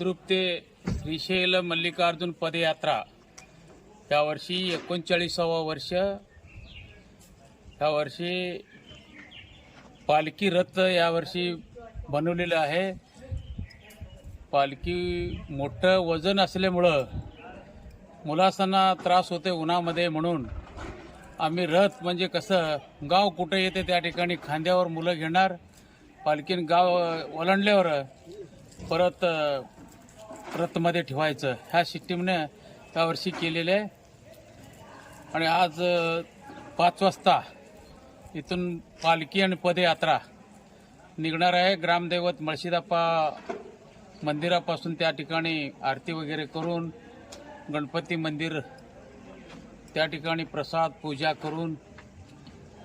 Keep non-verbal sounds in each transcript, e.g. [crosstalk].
श्रीशैल मल्लिकार्जुन पदयात्रा. यावर्षी एकोणचाळीसावं वर्ष. यावर्षी पालखी रथ यावर्षी बनवलेलं आहे. पालखी मोठं वजन असल्यामुळं मुलासांना त्रास होते उन्हामध्ये म्हणून. आम्ही रथ म्हणजे कसं गाव कुठं येते त्या ठिकाणी खांद्यावर मुलं घेणार पालखीन गाव ओलांडल्यावर परत रथमध्ये ठेवायचं. ह्या सिस्टीमने त्यावर्षी केलेलं आहे. आणि आज पाच वाजता इथून पालखी आणि पदयात्रा निघणार आहे. ग्रामदैवत मळशीदाप्पा मंदिरापासून त्या ठिकाणी आरती वगैरे करून गणपती मंदिर त्या ठिकाणी प्रसाद पूजा करून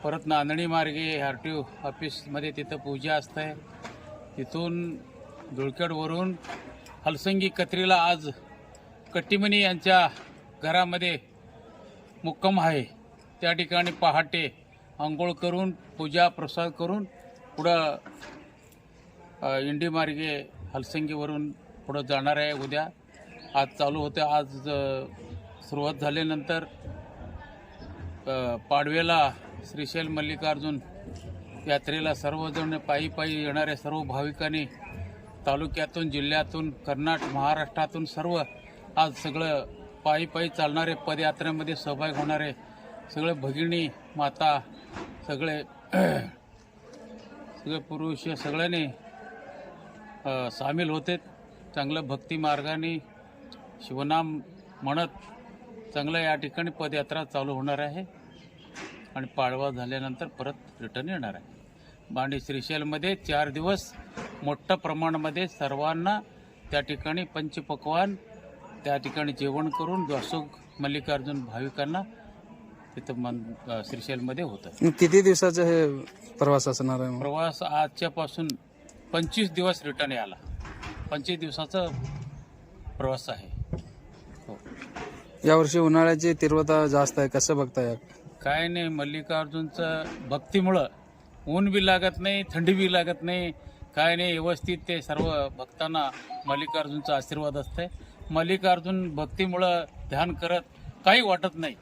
परत नांदणी मार्गे आर टी ओ ऑफिसमध्ये तिथं पूजा असते. तिथून धुळखेडवरून हलसंगी कत्रीला आज कट्टीमणी यांच्या घरामध्ये मुक्कम आहे. त्या ठिकाणी पहाटे आंघोळ करून पूजा प्रसाद करून पुढं इंडीमार्गे इंडी मार्गे हलसंगीवरून पुढं जाणार आहे. उद्या आज चालू होते. आज सुरुवात झाल्यानंतर पाडवेला पाडव्याला श्रीशैल मल्लिकार्जुन यात्रेला सर्वजण पायी पायी येणाऱ्या सर्व भाविकांनी तालुक्यातून जिल्ह्यातून कर्नाटक महाराष्ट्रातून सर्व आज सगळं पायी पायी चालणारे पदयात्रेमध्ये सहभाग होणारे सगळे भगिनी माता सगळे [clears throat] सगळे पुरुष या सगळ्यांनी सामील होते चांगलं भक्ती मार्गाने शिवनाम म्हणत चांगलं या ठिकाणी पदयात्रा चालू होणार आहे आणि पाडवा झाल्यानंतर परत रिटर्न येणार आहे. बांडी श्रीशैलमध्ये चार दिवस मोठ्या प्रमाणामध्ये सर्वांना त्या ठिकाणी पंचपक्वान त्या ठिकाणी जेवण करून जोसोग मल्लिकार्जुन भाविकांना तिथं मन श्रीशैलमध्ये होतं. किती दिवसाचा हे प्रवास असणार आहे? प्रवास आजच्यापासून पंचवीस दिवस रिटर्न याला पंचवीस दिवसाचा प्रवास आहे. हो. यावर्षी उन्हाळ्याची तीव्रता जास्त आहे. कसं बघताय? काय नाही मल्लिकार्जुनचं भक्तीमुळं ऊन बी लागत नाही थंडी बी लागत नाही. काय नाही व्यवस्थित ते सर्व भक्तांना मल्लिकार्जुनचा आशीर्वाद असते मल्लिकार्जुन भक्तीमुळं ध्यान करत काही वाटत नाही.